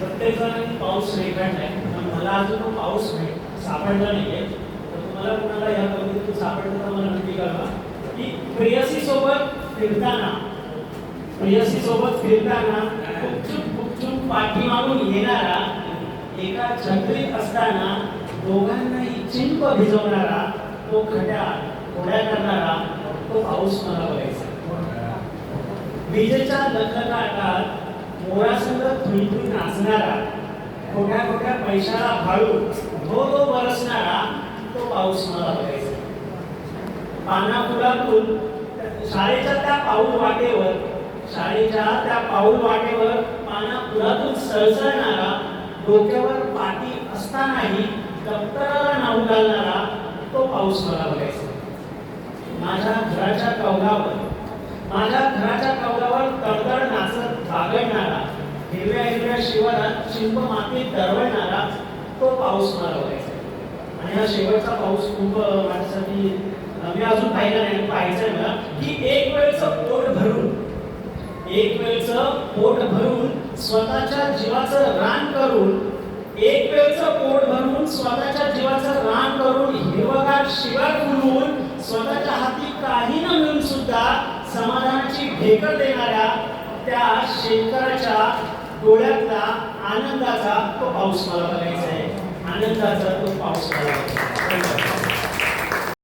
प्रत्येक जणांनी पाऊस रेखाटलाय पण मला अजून तो पाऊस सापडला नाहीये. तर तुम्हाला कुणाला या कवितेतून सापडलं तर मला नक्की कळवा. की प्रेयसी सोबत फिरताना प्रेयसी सोबत फिरताना गुपचूप गुपचूप पाठीमागून येणारा एका छत्रीत असताना दोघांनाही चिंप भिजवणारा तो खड्या खोड्या करणारा तो पाऊस मला बघायचा. विजेच्या लखलखाटात मोरासंग थुईथुई नाचणारा खोट्या खोट्या पैशाला भाळून धो धो बरसणारा तो पाऊस मला बघायचा. पाना फुलातून शाळेच्या त्या पाऊल वाटेवर शाळेच्या त्या पाऊल वाटेवर पाना फुलातून सळसळणारा डोक्यावर पाठी असतानाही दप्तराला नाऊ घालणारा तो पाऊस मला बघायचा. माझ्या घराच्या कौला हिरव्या हिरव्या शिवारात शिंप माती दरवळणारा तो पाऊस मला बघायचा आणि हा शेवटचा पाऊस खूप माझ्यासाठी मी अजून पाहिला नाही पाहायचं ना मला. की एक वेळचं पोट भरून एक वेळचं पोट भरून स्वतःच्या जीवाचं रान करून एक वेळचं पोट भरून स्वतःच्या जीवाचं रान करून हिरवगार शिवार फुलवून स्वतःच्या हाती काही न मिळून सुद्धा समाधानाची भेकर देणाऱ्या त्या शेतकऱ्याच्या डोळ्यातला आनंदाचा तो पाऊस मला बघायचा आहे. आनंदाचा तो पाऊस मला बघायचा